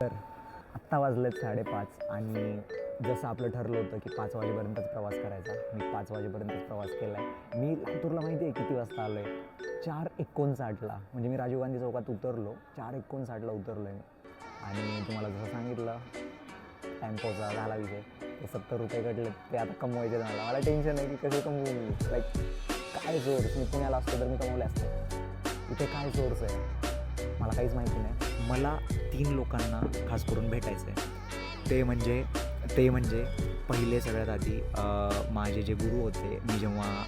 तर आत्ता वाजलेत साडेपाच आणि जसं आपलं ठरलं होतं की पाच वाजेपर्यंतच प्रवास करायचा मी पाच वाजेपर्यंतच प्रवास केला आहे मी लातूरला माहिती आहे किती वाजता आलो आहे चार एकोणसाठला म्हणजे मी राजीव गांधी चौकात उतरलो चार एकोणसाठला उतरलो आहे मी. आणि तुम्हाला जसं सांगितलं टेम्पोचा झाला विषय ते सत्तर रुपये कटले ते आता कमवायचे मला मला टेन्शन आहे की कसे कमवू मी? लाईक काय सोर्स मी पुण्याला असतो तर मी कमवले असते. इथे काय सोर्स आहे? मला काहीच माहिती नाही. मला तीन लोकांना खास करून भेटायचं आहे ते म्हणजे ते म्हणजे पहिले सगळ्यात आधी माझे जे गुरु होते मी जेव्हा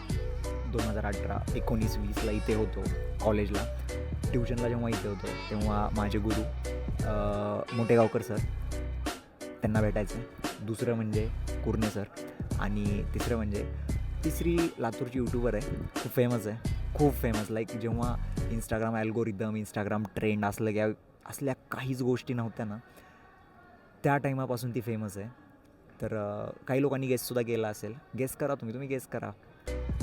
दोन हजार अठरा एकोणीस वीसला इथे होतो कॉलेजला ट्युशनला जेव्हा इथे होतो तेव्हा माझे गुरु अं, मोठेगावकर सर त्यांना भेटायचं आहे दुसरं म्हणजे कुर्णे सर आणि तिसरं म्हणजे तिसरी लातूरची यूट्यूबर आहे खूप फेमस आहे. खूप फेमस लाईक जेव्हा इंस्टाग्राम ॲल्गोरिदम इंस्टाग्राम ट्रेंड असलं की असल्या काहीच गोष्टी नव्हत्या ना. त्या टाईमापासून ती फेमस आहे. तर काही लोकांनी गेससुद्धा केला असेल. गेस करा तुम्ही तुम्ही गेस करा.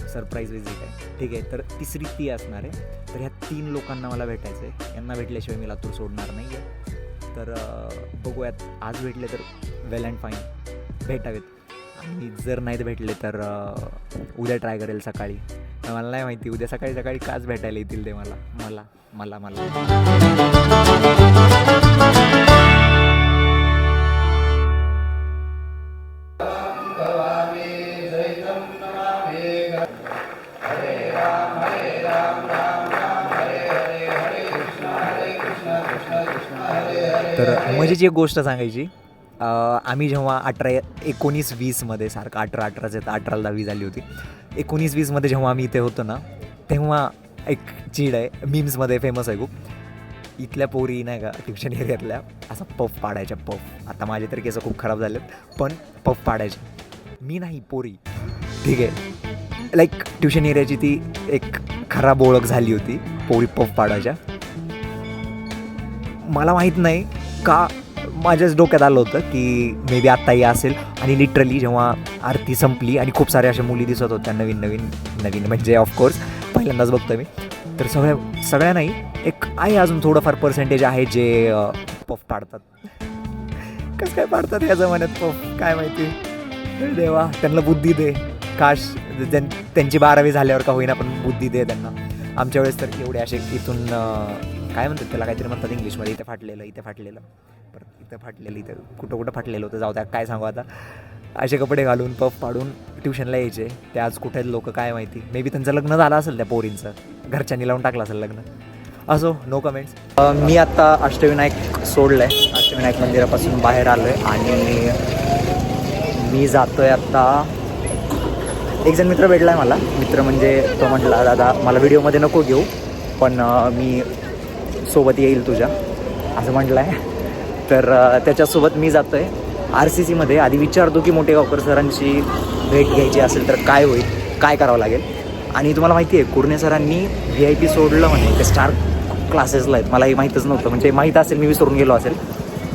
सरप्राईज विजिट आहे. ठीक आहे तर तिसरी ती असणार आहे. तर ह्या तीन लोकांना मला भेटायचं आहे. यांना भेटल्याशिवाय मी लातूर सोडणार नाही आहे तर बघूयात. आज भेटले तर वेल अँड फाईन भेटावेत. आणि जर नाही भेटले तर उद्या ट्राय करेल सकाळी. मला नाही माहिती उद्या सकाळी सकाळी काच भेटायला येतील ते मला. मला मला मला. तर मजेची एक गोष्ट सांगायची. आम्ही जेव्हा अठरा एकोणीस वीसमध्ये सारखं अठरा अठराचे तर अठराला दहावी झाली होती. एकोणीस वीसमध्ये जेव्हा आम्ही इथे होतो ना तेव्हा एक चीड आहे मीम्समध्ये फेमस आहे खूप. इथल्या पोरी नाही का ट्युशन एरियातल्या असा पफ पाडायच्या पफ आता माझे तर केस खूप खराब झालेत पण पफ पाडायचे. मी नाही पोरी. ठीक आहे. लाईक ट्युशन एरियाची ती एक खराब ओळख झाली होती पोरी पफ पाडायच्या. मला माहीत नाही का माझ्याच डोक्यात आलं होतं की मे बी आत्ताही असेल. आणि लिटरली जेव्हा आरती संपली आणि खूप साऱ्या अशा मुली दिसत होत्या नवीन नवीन नवीन म्हणजे ऑफकोर्स पहिल्यांदाच बघतो मी. तर सगळ्या सगळ्या नाही एक आहे अजून थोडंफार पर्सेंटेज आहे जे पफ पाडतात. कसं काय पाडतात या जमान्यात पफ काय माहिती? देवा त्यांना बुद्धी दे. काश त्यां त्यांची बारावी झाल्यावर का होईना पण बुद्धी दे त्यांना. आमच्या वेळेस तर एवढे असे इथून काय म्हणतात त्याला काहीतरी म्हणतात इंग्लिशमध्ये इथे फाटलेलं इथे फाटलेलं. परत इथं तर कुठं कुठं फाटलेलं होतं जाऊ त्या काय सांगू आता. असे कपडे घालून पफ पाडून ट्युशनला यायचे. ते आज कुठे आहेत लोक काय माहिती. मे बी त्यांचं लग्न झालं असेल त्या पोरींचं. घरच्यांनी लावून टाकलं असेल लग्न. असो नो कमेंट्स मी आत्ता अष्टविनायक सोडलं आहे अष्टविनायक मंदिरापासून बाहेर आलो आहे आणि मी जातो आहे आत्ता एक जण मित्र भेटला आहे मला. मित्र म्हणजे तो म्हटला दादा मला व्हिडिओमध्ये नको घेऊ पण मी सोबत येईल तुझ्या. असं म्हटलं आहे तर त्याच्यासोबत मी जातो आहे आर सी सीमध्ये आधी विचारतो की मोठे गावकर सरांची भेट घ्यायची असेल तर काय होईल काय करावं लागेल? आणि तुम्हाला माहिती आहे कुर्णे सरांनी व्ही आय पी सोडलं म्हणे. ते स्टार क्लासेसला आहेत. मला हे माहीतच नव्हतं. म्हणजे माहीत असेल मी विसरून गेलो असेल.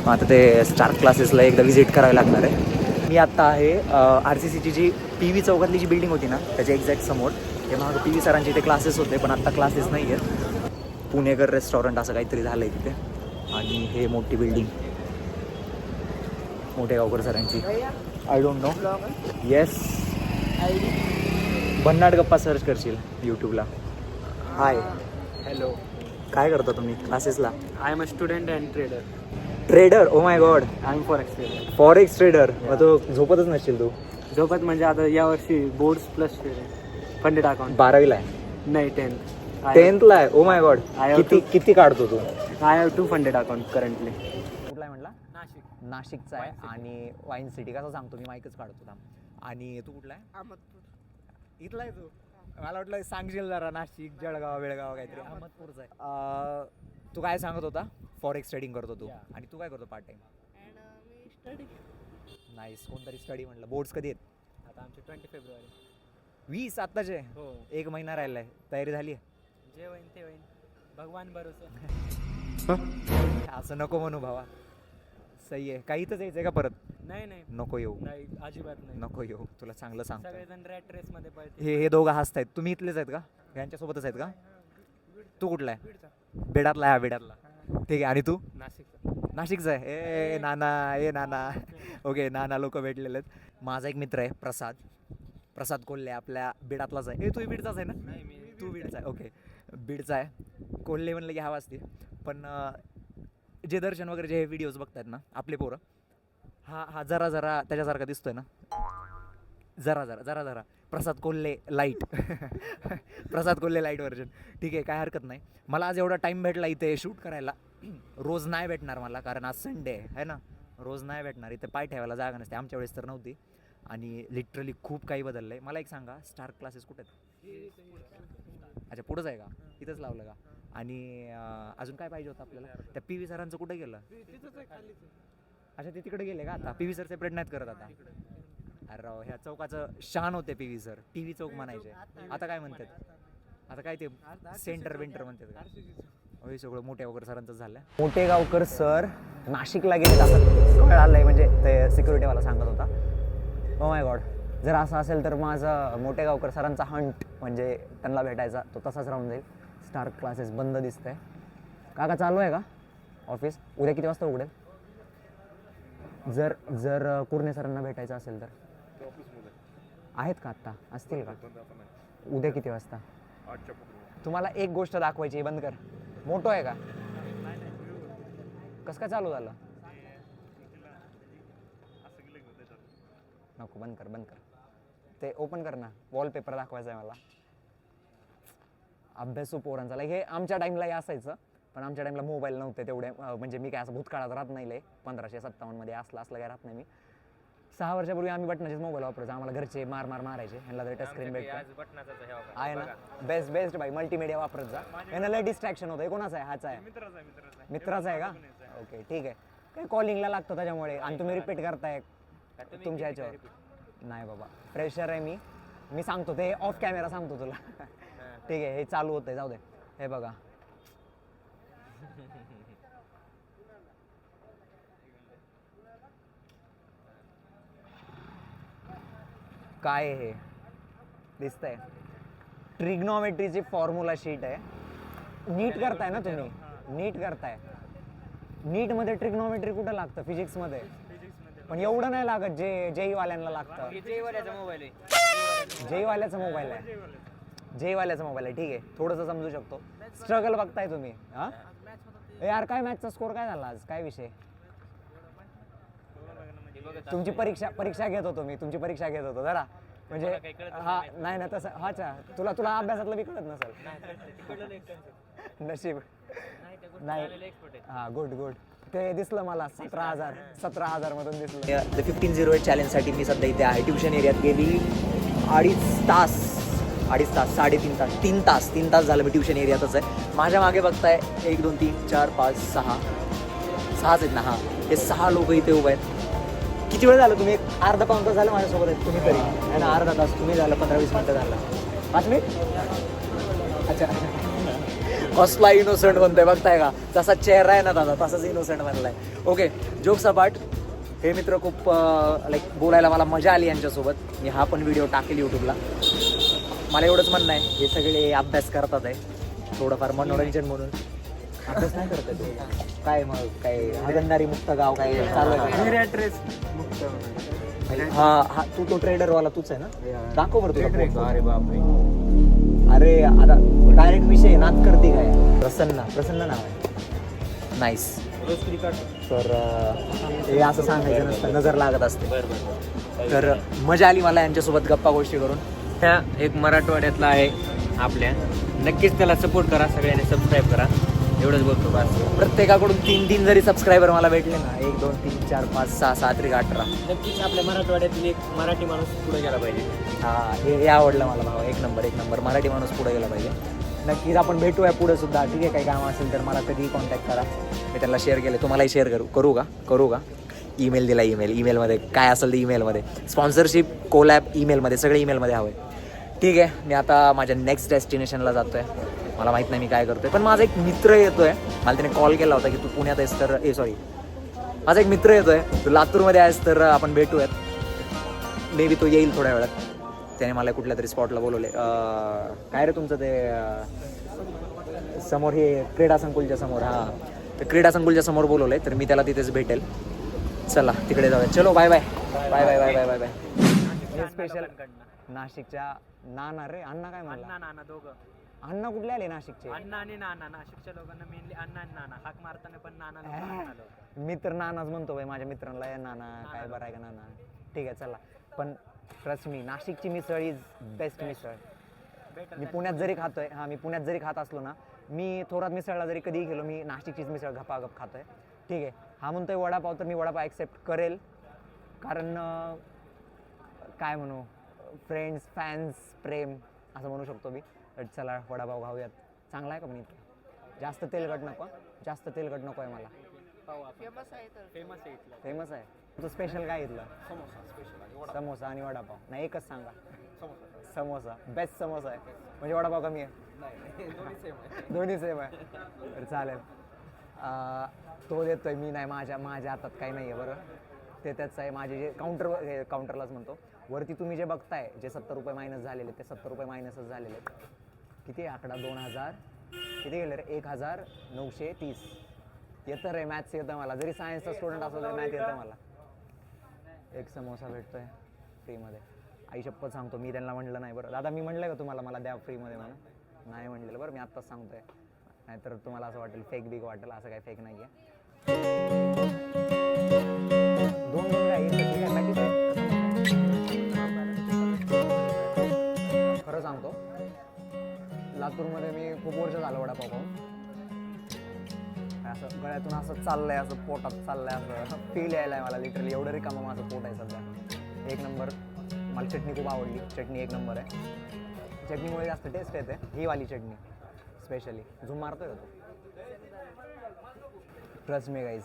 मग आता ते स्टार क्लासेसला एकदा व्हिजिट करावी लागणार आहे. मी आत्ता आहे आर सी सीची जी पी व्ही चौकातली जी बिल्डिंग होती ना त्याच्या एक्झॅक्ट समोर. ते मग पी व्ही सरांचे इथे क्लासेस होते पण आत्ता क्लासेस नाही आहेत पुणेकर रेस्टॉरंट असं काहीतरी झालं आहे तिथे. आणि हे मोठी बिल्डिंग मोठे गावकर सरांची. आय डोंट नो येस भन्नाट गप्पा सर्च करशील यूट्यूबला हाय हॅलो काय करता तुम्ही? क्लासेसला I am a student and trader trader oh my god I am for experience forex trader मग तो झोपतच नसशील तू. झोपत म्हणजे आता यावर्षी बोर्ड्स प्लस फंडेड अकाउंट बारावीला आहे. नाही टेन्थ टेन्थला आहे. ओ माय गॉड have किती काढतो तू? I have two funded account currently Nashik नाशिकचा आहे आणि वाईन सिटी कसं सांगतो? मी माईकच काढतो थांब. आणि तू कुठला आहे? इथला आहे तू? मला वाटलं सांगशील जरा नाशिक जळगाव बेळगाव काहीतरी. अहमदपूरचा आहे. अं, तू काय सांगत होता? फॉरेक्स ट्रेडिंग करतो तू. Yeah. आणि तू काय करतो पार्ट टाइम नाईस कोणतरी स्टडी म्हटलं. बोर्ड्स कधी आहेत? आता आमचे ट्वेंटी फेब्रुवारी वीस आत्ताचे? हो. एक महिना राहिलाय. तयारी झाली जे होईन ते होईन भगवान भरोसा. असं नको म्हणू भावा. सही आहे काही इथंच यायचंय का परत? नाही नाही. नको येऊ. नाही अजिबात नाही. नको येऊ. तुला चांगलं सांगतो सगळेजण रॅट रेस मध्ये पळते हे हे दोघं हसतायत. तुम्ही इथलेच आहेत का? यांच्यासोबतच आहेत का? तू कुठला आहे? बेडातला आहे हा बेडातला ठीक आहे. आणि तू? नाशिकचा. नाशिकचा आहे. ए नाना ए नाना. ओके नाना लोक भेटलेले आहेत. माझा एक मित्र आहे प्रसाद. प्रसाद कोल्हे आपल्या बीडातलाच आहे. ए तू बीडचाच आहे ना? तू बीडचा आहे. ओके. बीडचा आहे. कोल्हे म्हणलं की हवा असते. पण अं, जे दर्शन वगैरे जे व्हिडिओज बघतायत ना आपले पोरं हा हा जरा जरा त्याच्यासारखा दिसतोय ना. जरा जरा जरा जरा. Prasad Kolhe light Prasad Kolhe light version ठीक आहे काय हरकत नाही. मला आज एवढा टाईम भेटला इथे शूट करायला. रोज नाही भेटणार मला कारण आज संडे आहे ना? रोज नाही भेटणार. इथे पाय ठेवायला जागा नसते. आमच्या वेळेस तर नव्हती. आणि लिटरली खूप काही बदललं आहे मला एक सांगा स्टार क्लासेस कुठे आहेत? अच्छा पुढंच आहे का? इथंच लावलं का? आणि अजून काय पाहिजे होतं आपल्याला? त्या पी व्ही सरांचं कुठे गेलं? अच्छा ते तिकडे गेले का आता? पी व्ही सर सेपरेट नाहीत करत आता? अरे राव ह्या चौकाचं शान होते P V sir. T V चौक म्हणायचे. आता काय म्हणतात? आता काय ते सेंटर वेंटर म्हणतात? होय सगळं मोठे गावकर सरांचं झालं. मोठे गावकर सर नाशिकला गेले असं कळालंय म्हणजे ते सिक्युरिटीवाला सांगत होता. ओ माय गॉड जर असं असेल तर माझा मोठे गावकर सरांचा हंट म्हणजे त्यांना भेटायचा तो तसाच राहून जाईल. स्टार क्लासेस बंद दिसतंय. काका चालू आहे का? ऑफिस? उद्या किती वाजता उघडेल? जर जर कुर्णे सरांना भेटायचं असेल तर. आहेत का आत्ता? असतील का? उद्या किती वाजता? तुम्हाला एक गोष्ट दाखवायची बंद कर. मोठं आहे का? कसं काय चालू झालं? नको बंद कर बंद कर. ते ओपन कर ना. वॉलपेपर दाखवायचा आहे मला. अभ्यासू पोरांचा. लाईक हे आमच्या टाईमलाही असायचं पण आमच्या टाईमला मोबाईल नव्हते तेवढे. म्हणजे मी काय असं भूतकाळात राहत नाही लय. पंधराशे सत्तावन्नमध्ये असलं असलं काय राहत नाही मी. सहा वर्षापूर्वी आम्ही बटनाचेच मोबाईल वापरायचो. आम्हाला घरचे मार मार मारायचे. ह्यांना टच स्क्रीन भेटतो आहे ना? बेस्ट बेस्ट भाई. मल्टीमीडिया वापरत जा. यांना लय डिस्ट्रॅक्शन होतं कोणाचा आहे? हाचा आहे. मित्राचा आहे का? ओके ठीक आहे. काय कॉलिंगला लागतो त्याच्यामुळे. आणि तुम्ही रिपीट करताय तुमच्या ह्याच्यावर. नाही बाबा. प्रेशर आहे मी. मी सांगतो ते ऑफ कॅमेरा सांगतो तुला. ठीक आहे हे चालू होतंय जाऊ दे. हे बघा. काय हे? दिसतंय. ट्रिग्नॉमेट्रीची फॉर्म्युला शीट आहे. नीट करताय ना तुम्ही? नीट करताय. नीटमध्ये ट्रिग्नॉमेट्री कुठं लागतं? फिजिक्समध्ये पण एवढं नाही लागत जे जेई वाल्यांना लागतं मोबाईल आहे. जेई वाल्याचा मोबाईल आहे. जेई वाल्याचा मोबाईल आहे ठीक आहे. थोडंसं समजू शकतो. स्ट्रगल बघताय तुम्ही हा? ए यार काय मॅचचा स्कोर काय झाला आज? काय विषय? तुमची परीक्षा परीक्षा घेत होतो मी तुमची परीक्षा घेत होतो जरा. म्हणजे हा नाही. ना तसं हाचा तुला तुला अभ्यासातलं बी कळत नसेल. नशीब. नाही हा गुड गुड ते दिसलं मला सतरा हजार सतरा हजार मधून दिसलं द फिफ्टीन झिरो एट चॅलेंजसाठी मी सध्या इथे आहे. ट्युशन एरियात गेली अडीच तास. अडीच तास साडेतीन तास तीन तास तीन तास झालं मी ट्युशन एरियातच आहे. माझ्या मागे बघताय एक दोन तीन चार पाच सहा. सहाच आहेत ना हां. हे सहा लोक इथे उभे आहेत. किती वेळ झालं तुम्ही? एक अर्धा पाऊन तास झालं माझ्यासोबत आहेत तुम्ही तरी. आणि अर्धा तास तुम्ही झालं पंधरा वीस मिनटं झालं. पाच मिनिट? अच्छा. कसला इनोसंट बनतोय बघताय का? तसा चेहरा आहे ना दादा तसाच इनोसंट बनलाय. ओके जोक सपाट हे मित्र खूप लाईक बोलायला मला मजा आली यांच्यासोबत. मी हा पण व्हिडिओ टाकेल यूट्यूबला मला एवढंच म्हणणं आहे हे सगळे अभ्यास करतात आहे. थोडंफार मनोरंजन म्हणून. अभ्यास नाही करत आहे ते. काय मग काय हागंदारी मुक्त गाव काय चालू आहे? का? हा हा तू तो ट्रेडर वाला तूच आहे ना? दाखव बरं तुझा photo. अरे बापरे. अरे आता डायरेक्ट विषय नाच करते काय? प्रसन्न प्रसन्न नाव आहे. नाईस तर अं, हे असं सांगायचं नसतं नजर लागत असते. तर मजा आली मला यांच्यासोबत गप्पा गोष्टी करून. ह्या एक मराठवाड्यातला आहे आपल्या. नक्कीच त्याला सपोर्ट करा सगळ्यांनी सबस्क्राईब करा. एवढंच बोलतो बस. प्रत्येकाकडून तीन तीन जरी सबस्क्रायबर मला भेटले ना एक दोन तीन चार पाच सहा सात त्रिक अठरा नक्कीच आपल्या मराठवाड्यातील एक मराठी माणूस पुढे गेला पाहिजे. हा हे हे आवडलं मला भावा. एक नंबर एक नंबर. मराठी माणूस पुढे गेला पाहिजे. नक्कीच आपण भेटूया पुढे सुद्धा. ठीक आहे काही काम असेल तर मला कधीही कॉन्टॅक्ट करा. मी त्यांना शेअर केले तुम्हालाही शेअर करू करू का? करू का? ईमेल दिला ईमेल ईमेलमध्ये काय असेल ते ईमेलमध्ये स्पॉन्सरशिप कोलॅब ईमेलमध्ये सगळे ईमेलमध्ये हवं. आहे ठीक आहे मी आता माझ्या नेक्स्ट डेस्टिनेशनला जातो आहे मला माहीत नाही मी काय करतोय पण माझा एक मित्र येतोय. मला त्याने कॉल केला होता की तू पुण्यात आहेस तर ए सॉरी माझा एक मित्र येतोय तू लातूरमध्ये आहेस तर आपण भेटूयात. मे बी तो येईल थोड्या वेळात. त्याने मला कुठल्या तरी स्पॉटला बोलवले. काय रे तुमचं ते समोर हे क्रीडा संकुलच्या समोर हां. तर क्रीडा संकुलच्या समोर बोलवलं आहे तर मी त्याला तिथेच भेटेल. चला तिकडे जाऊया चलो bye bye bye bye bye bye bye bye special नाशिकच्या नाना रे अण्णा काय म्हणला? अण्णा नाना दोघं. अण्णा कुठले आले नाशिकचे? अण्णा आणि नाना नाशिकच्या लोकांना मेनली अण्णा आणि नाना. हाक मारताना पण नाना लोकं हाक आलो. मी तर नानाच म्हणतो बाई माझ्या मित्रांना "ए नाना काय बरं आहे का नाना? ठीक आहे चला. पण ट्रस्ट मी नाशिकची misal is best misal. Better मी than- पुण्यात जरी खातोय हा मी पुण्यात जरी खात असलो ना मी थोरात मिसळला जरी कधी गेलो मी नाशिकचीच मिसळ गपागप खातोय. ठीक आहे हा म्हणतोय वडापाव तर मी वडापाव ॲक्सेप्ट करेल. कारण अं, काय म्हणू? फ्रेंड्स फॅन्स प्रेम असं म्हणू शकतो मी. तर चला वडापाव खाऊयात. चांगला आहे का पण इथं जास्त तेलकट नको? जास्त तेलकट नको आहे मला. फेमस आहे इथलं. फेमस आहे. तो स्पेशल काय इथलं? समोसा आणि वडापाव. नाही एकच सांगा. Samosa best samosa. आहे. म्हणजे वडापाव कमी आहे. दोन्ही सेम आहे. तर चालेल. अं, तो देतोय मी. नाही माझ्या माझ्या हातात काही नाही आहे बरं. ते त्याचं आहे. माझे जे काउंटर काउंटरलाच म्हणतो. वरती तुम्ही जे बघताय जे सत्तर रुपये मायनस झालेले ते सत्तर रुपये मायनसच झालेले. किती आहे? आकडा दोन हजार. किती गेले रे? एक हजार नऊशे तीस. येतं रे मॅथ्स येतं मला. जरी सायन्सचा स्टुडंट असलो तरी मॅथ येतं मला. एक समोसा भेटतोय फ्रीमध्ये आई शपथ सांगतो मी त्यांना म्हणलं नाही बरं. दादा मी म्हणलं का तुम्हाला मला द्या फ्रीमध्ये म्हणून? नाही म्हणलेलं. बरं मी आत्ताच सांगतोय. नाहीतर तुम्हाला असं वाटेल फेक बिग वाटेल असं काही फेक नाही आहे दोन दोन काय? सांगतो. लातूरमध्ये मी खूप वर्ष झालं वडापाव खाऊन. असं गळ्यातून असं चाललंय असं पोटात चाललंय असं फील यायला मला लिटरली एवढं रिकामा माझं पोट आहे सध्या. एक नंबर मला चटणी खूप आवडली. चटणी एक नंबर आहे. चटणीमुळे जास्त टेस्ट येते. ही वाली चटणी स्पेशली झूम मारतोय तो? ट्रस्ट मी गाईज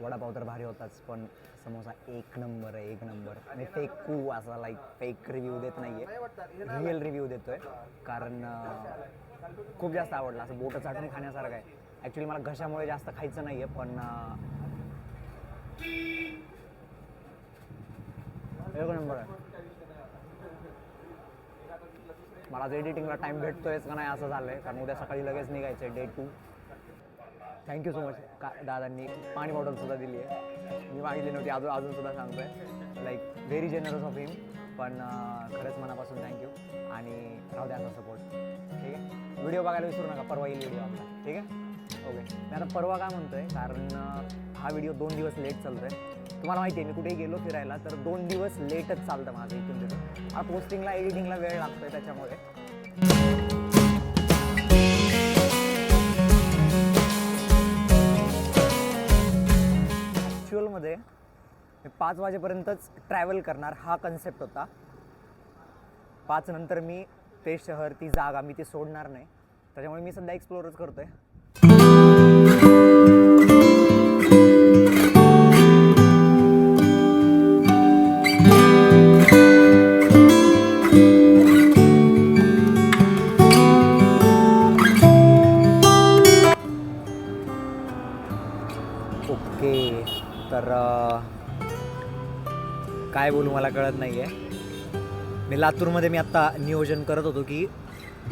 वडापाव तर भारी होताच पण समोसा एक नंबर आहे एक नंबर. आणि फेक कू असा लाईक फेक रिव्ह्यू देत नाही आहे रिअल रिव्ह्यू देतोय. कारण खूप जास्त आवडला. असं बोटं चाटून खाण्यासारखं आहे. ॲक्च्युली मला घशामुळे जास्त खायचं नाही आहे पण एक नंबर आहे. मला आज एडिटिंगला टाईम भेटतोयच का नाही असं झालं आहे कारण उद्या सकाळी लगेच निघायचं आहे day two thank you so much का दादांनी पाणी बॉटलसुद्धा दिली आहे मी मागितली नव्हती अजून अजूनसुद्धा सांगतो आहे like very generous of him पण खरंच मनापासून थँक्यू आणि राहू द्या सपोर्ट ठीक आहे? व्हिडिओ बघायला विसरू नका परवा येईल व्हिडिओ आपला ठीक आहे? ओके मी आता परवा काय म्हणतो आहे कारण हा व्हिडिओ दोन दिवस लेट चालतो आहे तुम्हाला माहिती आहे मी कुठेही गेलो फिरायला तर दोन दिवस लेटच चालतं माझं इथून तिथून. हा पोस्टिंगला एडिटिंगला वेळ लागतो आहे त्याच्यामुळे. मी पाच वाजेपर्यंतच ट्रॅव्हल करणार हा कन्सेप्ट होता. पाच नंतर मी ते शहर ती जागा मी ती सोडणार नाही. त्याच्यामुळे मी सध्या एक्सप्लोरच करतोय. ओके तर काय बोलू मला कळत नाही आहे मी लातूरमध्ये मी आत्ता नियोजन करत होतो की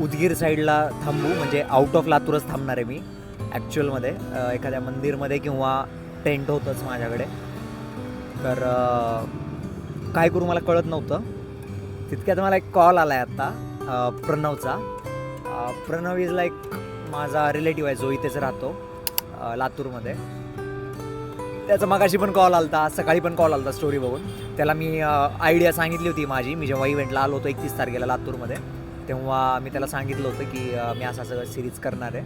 उदगीर साईडला थांबू म्हणजे आउट ऑफ लातूरच थांबणार आहे मी ॲक्च्युअलमध्ये एखाद्या मंदिरमध्ये किंवा टेंट होतंच माझ्याकडे. तर काय करू मला कळत नव्हतं. तितक्यात मला एक कॉल आला आहे आत्ता प्रणवचा. प्रणव इज लाईक माझा रिलेटिव्ह आहे जो इथेच राहतो लातूरमध्ये. त्याचा मगाशी पण कॉल आलता सकाळी पण कॉल आलता स्टोरी बघून. त्याला मी आयडिया सांगितली होती माझी. मी जेव्हा इव्हेंटला आलो होतो एकतीस तारखेला लातूरमध्ये तेव्हा मी त्याला सांगितलं होतं की मी असं सगळं सिरीज करणार आहे.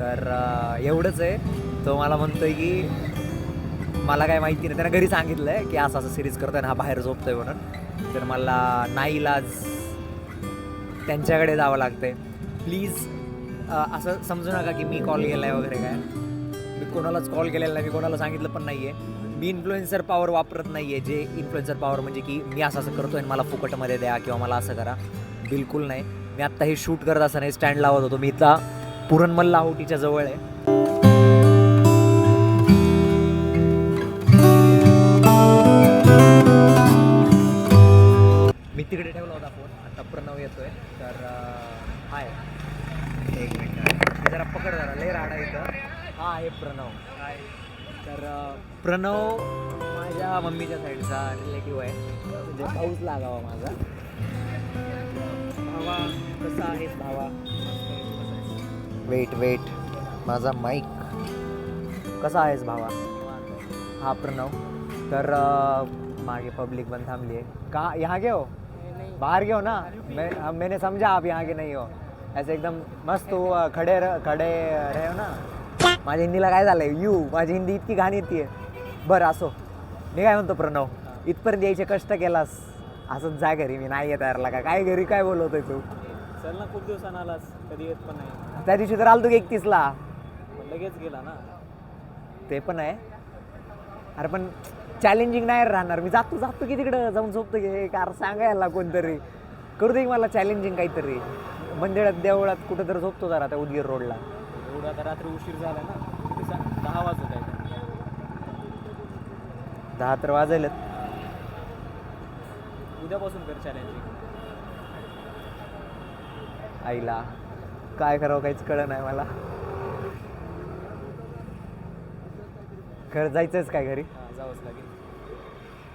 तर एवढंच आहे. तो मला म्हणतो आहे की मला काय माहिती नाही. त्यानं घरी सांगितलं आहे की असं असं सिरीज करतो आणि हा बाहेर झोपतो आहे म्हणून. तर मला नाईलाज त्यांच्याकडे जावं लागतंय. प्लीज असं समजू नका की मी कॉल केला आहे वगैरे काय. कोणालाच कॉल केलेला नाही मी कोणाला सांगितलं पण नाही आहे मी इन्फ्लुएन्सर पॉवर वापरत नाही आहे जे इन्फ्लुएन्सर पॉवर म्हणजे की मी असं असं करतो आणि मला फुकटमध्ये द्या किंवा मला असं करा. बिलकुल नाही. मी आत्ता हे शूट करत असताना स्टँड लावत होतो. मी इथला पुरणमल्ला होटीच्या जवळ आहे. मी तिकडे ठेवला होता फोन आता प्रणव येतोय. तर हाय. एक मिनिट. जरा पकड जरा. लय राडा इथं हा आहे प्रणव. तर अं, प्रणव माझ्या मम्मीच्या साईडचा रिलेटिव्ह आहे. म्हणजे पाऊस लागावा माझा. भावा कसा आहेस भावा? वेट वेट माझा माईक कसा आहेस भावा? हा प्रणव. तर मागे पब्लिक पण थांबली आहे. का यहाँ के हो? बाहर के हो ना. मैं मैंने समझा आप यहाँ के नहीं हो. ऐसे एकदम मस्त हो खडे र- खडे रहे हो ना. माझ्या हिंदीला काय झालंय? यू माझी हिंदी इतकी घाण येते बरं असो. मी काय म्हणतो प्रणव इथपर्यंत यायचे कष्ट केलास? असंच जा घरी मी नाही येत यारला काय घरी काय बोलवतोय तू? चल ना खूप दिवसानं आलास. कधी येत पण नाही. त्या दिवशी तर आलतो की एकतीसला. लगेच गेला ना. ते पण आहे. अरे पण चॅलेंजिंग नाही राहणार. मी जातो जातो की तिकडं जाऊन झोपतो की कार सांगायला कोणतरी. करू दे मला चॅलेंजिंग काहीतरी. मंदिरात देवळात कुठं तर झोपतो जरा त्या उदगीर रोडला एवढं आता रात्री उशीर झाला ना किती सा- दहा वाजत आहे दहा तर वाजायलेत. उद्यापासून कर चॅलेंजिंग आईला. काय करावं काहीच कळलं नाही मला. घर जायचंच काय घरी? हां जावंच लागेल.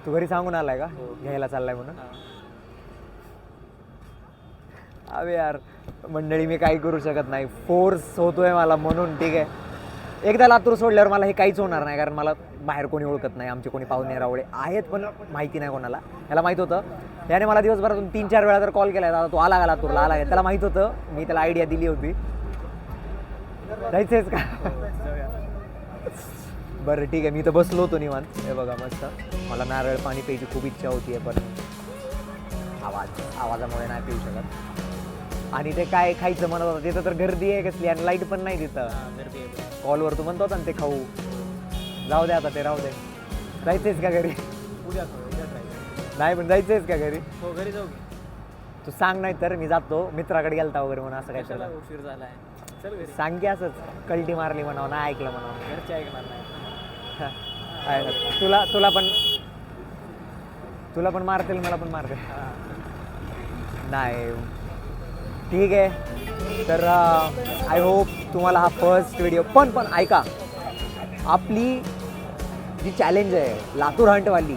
तू घरी सांगून आलाय का? हो. घ्यायला चाललाय म्हणून? हां. अबे यार मंडळी मी काही करू शकत नाही. फोर्स होतोय मला म्हणून ठीक आहे? एकदा लातूर सोडल्यावर मला हे काहीच होणार नाही कारण मला बाहेर कोणी ओळखत नाही आमचे कोणी पाहुणे रावळे आहेत पण माहिती नाही कोणाला. याला माहीत होतं याने मला दिवसभरातून तीन चार वेळा तर कॉल केला दादा तू आला का लातूरला? आला त्याला माहीत होतं मी त्याला आयडिया दिली होती. जायचंच का? बरं ठीक आहे मी तर बसलो होतो निवांत. हे बघा मस्त. मला नारळ पाणी प्यायची खूप इच्छा होती पण आवाज आवाजामुळे नाही पिऊ शकत. आणि ते काय खायचं म्हणत होतं तिथं तर गर्दी आहे कसली आणि लाइट पण नाही तिथं. गर्दी आहे बरं. कॉलवर तू म्हणतो होता ना ते खाऊ. जाऊ दे आता ते राहू दे. जायचंयच का घरी? उद्या उद्या नाही पण जायचंयच का घरी? हो घरी जाऊ की तू सांग नाही तर मी जातो. मित्राकडे गेलता वगैरे म्हणून असं कशाला काय उशीर झाला आहे चल घरी. सांग की असंच. कल्टी मारली म्हणावं नाही ऐकलं म्हणावं. घरचे ऐकणार नाही. हा. आहे ना. तुला तुला पण तुला पण मारतील मला पण मारतील. हां. नाही. ठीक आहे. तर uh, आय होप तुम्हाला हा फर्स्ट व्हिडिओ पण पण ऐका. आपली जी चॅलेंज आहे लातूर हंटवाली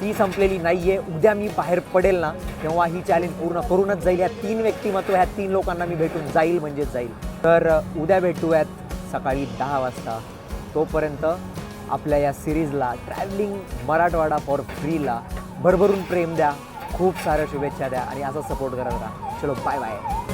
ती संपलेली नाही आहे उद्या मी बाहेर पडेल ना तेव्हा ही चॅलेंज पूर्ण करूनच जाईल. या तीन व्यक्तिमत्व ह्या तीन लोकांना मी भेटून जाईल म्हणजेच जाईल. तर uh, उद्या भेटूयात सकाळी दहा वाजता. तोपर्यंत आपल्या या सिरीजला ट्रॅव्हलिंग मराठवाडा फॉर फ्रीला भरभरून प्रेम द्या. खूप साऱ्या शुभेच्छा द्या आणि असं सपोर्ट करत राहा. चलो बाय बाय